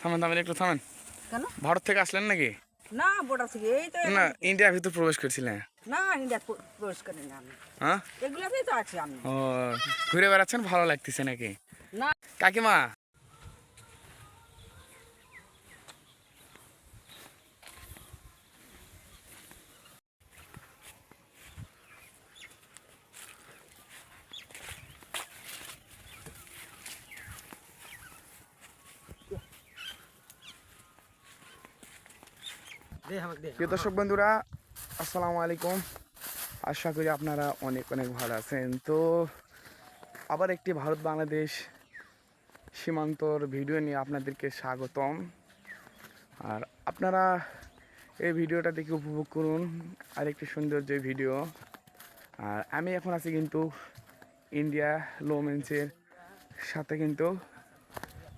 থামেন থামেন একটু থামেন। কেন? ভারত থেকে আসলেন নাকি? না বর্ডার থেকে এই তো না ইন্ডিয়ার ভিতর প্রবেশ করছিলেন? না ইন্ডিয়া প্রবেশ করিনি আমি। হ্যাঁ? এগুলাতেই তো আছি আমি। ও ঘুরে বেড়াচ্ছেন ভালো লাগতেছে নাকি? না। কাকিমা প্রিয় দর্শক বন্ধুরা, আসসালামু আলাইকুম। আশা করি আপনারা অনেক অনেক ভালো আছেন। তো আবার একটি ভারত বাংলাদেশ সীমান্তর ভিডিও নিয়ে আপনাদেরকে স্বাগতম। আর আপনারা এই ভিডিওটা দেখে উপভোগ করুন আর আরেকটি সৌন্দর্য ভিডিও। আর আমি এখন আছি কিন্তু ইন্ডিয়া লোমেন্সের সাথে কিন্তু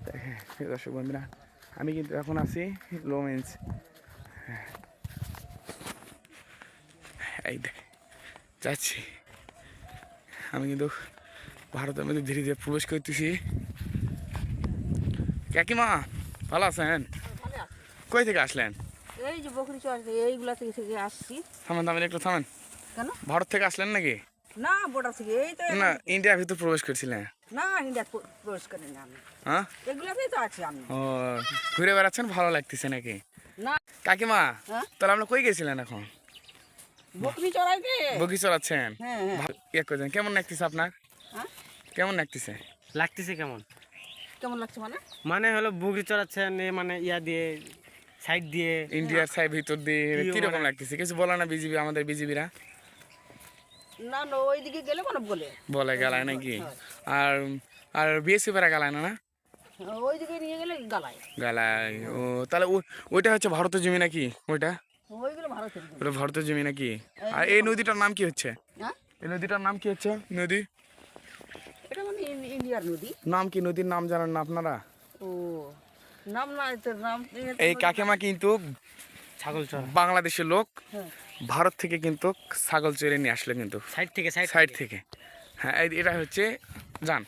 দেখেন দর্শক বন্ধুরা, আমি কিন্তু এখন আছি লোমেন্স এই দেখ যাচ্ছি। আমি কিন্তু ভারতের মধ্যে ধীরে ধীরে প্রবেশ করতেছি। কাকিমা ভালো আছেন? কই থেকে আসলেন? এই যে বকরি চর এইগুলা থেকে থেকে আসছি। থামেন থামেন একটু থামেন। কেন? ভারত থেকে আসলেন নাকি? না বর্ডার থেকে এই তো না ইন্ডিয়ার ভিতর প্রবেশ করছিলেন না ইন্ডিয়া প্রবেশ করিনি আমি। হ্যাঁ? এগুলাতেই তো আছি আমি। ও ঘুরে বেড়াচ্ছেন ভালো লাগতেছে নাকি? না। কাকিমা হ্যাঁ? তাহলে আপনি কই গেছিলেন এখন? বকরি চড়াইতে? বগি চড়াচ্ছেন? হ্যাঁ হ্যাঁ। ইয়ে করছেন কেমন লাগতেছে আপনার? কেমন লাগতেছে? লাগতেছে কেমন? কেমন লাগছে মানে? মানে হলো বুগরি চড়াচ্ছেন মানে ইয়া দিয়ে সাইড দিয়ে। ইন্ডিয়ার সাইড ভিতর দিয়ে কি কীরকম লাগতেছে? কিছু বলো না বিজিবি আমাদের বিজিবিরা? না না ওইদিকে গেলে মানে বলে। বলে গেলায় নাকি? আর আর বিএসসি পারা গেলায় না না? ওইদিকে নিয়ে গেলে গালায়। গেলায় ও তাহলে ওইটা হচ্ছে ভারতের জমি নাকি ওইটা? ওইগুলো ভারতের ওটা ভারতের জমি নাকি? আর এই নদীটার নাম কি হচ্ছে? হ্যাঁ? এই নদীটার নাম কি হচ্ছে? নদী? এটা মানে ইন্ডিয়ার নদী। নাম কি? নদীর নাম জানেন না আপনারা? ও নাম না নাম এই কাকিমা কিন্তু ছাগল চড়া। বাংলাদেশের লোক হ্যাঁ। ভারত থেকে কিন্তু ছাগল চড়ে নিয়ে আসলো কিন্তু। সাইড থেকে সাইড সাইড থেকে। হ্যাঁ এটা হচ্ছে জান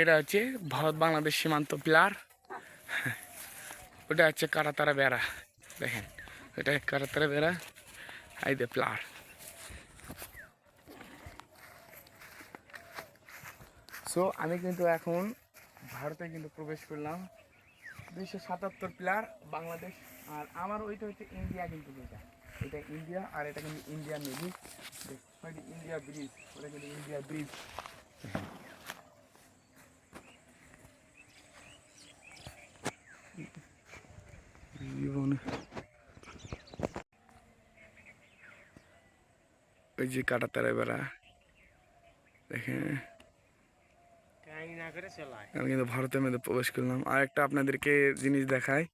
এটা হচ্ছে ভারত বাংলাদেশ সীমান্ত পিলার। ওটা হচ্ছে কাটাতারা বেড়া। দেখেন, এটা কাটাতারা বেড়া, এই যে পিলার। সো আমি কিন্তু এখন ভারতে কিন্তু প্রবেশ করলাম। দুইশো সাতাত্তর প্লেয়ার বাংলাদেশ, আর আমার ওইটা হচ্ছে ইন্ডিয়া কিন্তু এটা এটা ইন্ডিয়া আর এটা কিন্তু ইন্ডিয়া ওইটা ইন্ডিয়া ব্রিজ ওটা কিন্তু ইন্ডিয়া ব্রিজ ওই যে কাটা তারা বেড়া। দেখেন। আমি কিন্তু ভারতের মধ্যে প্রবেশ করলাম। আর একটা আপনাদেরকে জিনিস দেখাই।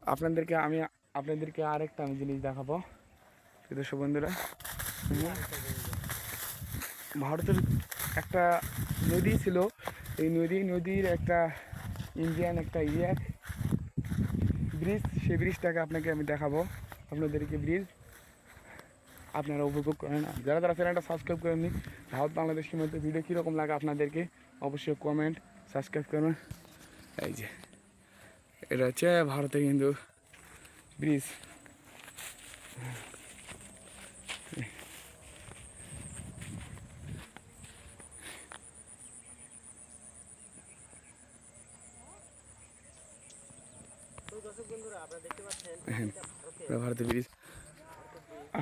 আপনাদেরকে আমি, আপনাদেরকে আরেকটা আমি জিনিস দেখাবো। দর্শক বন্ধুরা ভারতের একটা নদী ছিল। এই নদী, নদীর একটা ইন্ডিয়ান একটা ইয়ে। ব্রিজ, সেই ব্রিজটাকে আপনাকে আমি দেখাবো। আপনাদেরকে ব্রিজ আপনারা উপভোগ করেন। যারা যারা চ্যানেলটা সাবস্ক্রাইব করেননি, ভারত বাংলাদেশের মধ্যে ভিডিও কীরকম লাগে আপনাদেরকে অবশ্যই কমেন্ট সাবস্ক্রাইব করবেন। এই যে, এটা হচ্ছে ভারতে কিন্তু ব্রিজ।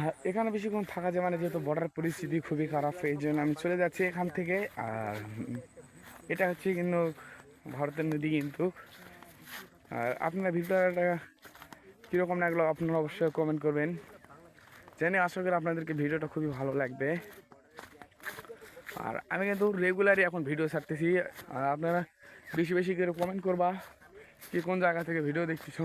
আর এখানে বেশিক্ষণ থাকা যাবে না যেহেতু বর্ডার পরিস্থিতি খুবই খারাপ, এই জন্য আমি চলে যাচ্ছি এখান থেকে। আর এটা হচ্ছে কিন্তু ভারতের নদী কিন্তু। আর আপনারা ভিডিওটা কীরকম লাগল আপনারা অবশ্যই কমেন্ট করবেন। জেনে আশা করি আপনাদেরকে ভিডিওটা খুবই ভালো লাগবে। আর আমি কিন্তু রেগুলারই এখন ভিডিও ছাড়তেছি। আর আপনারা বেশি বেশি করে কমেন্ট করবা কি কোন জায়গা থেকে ভিডিও দেখতেছ।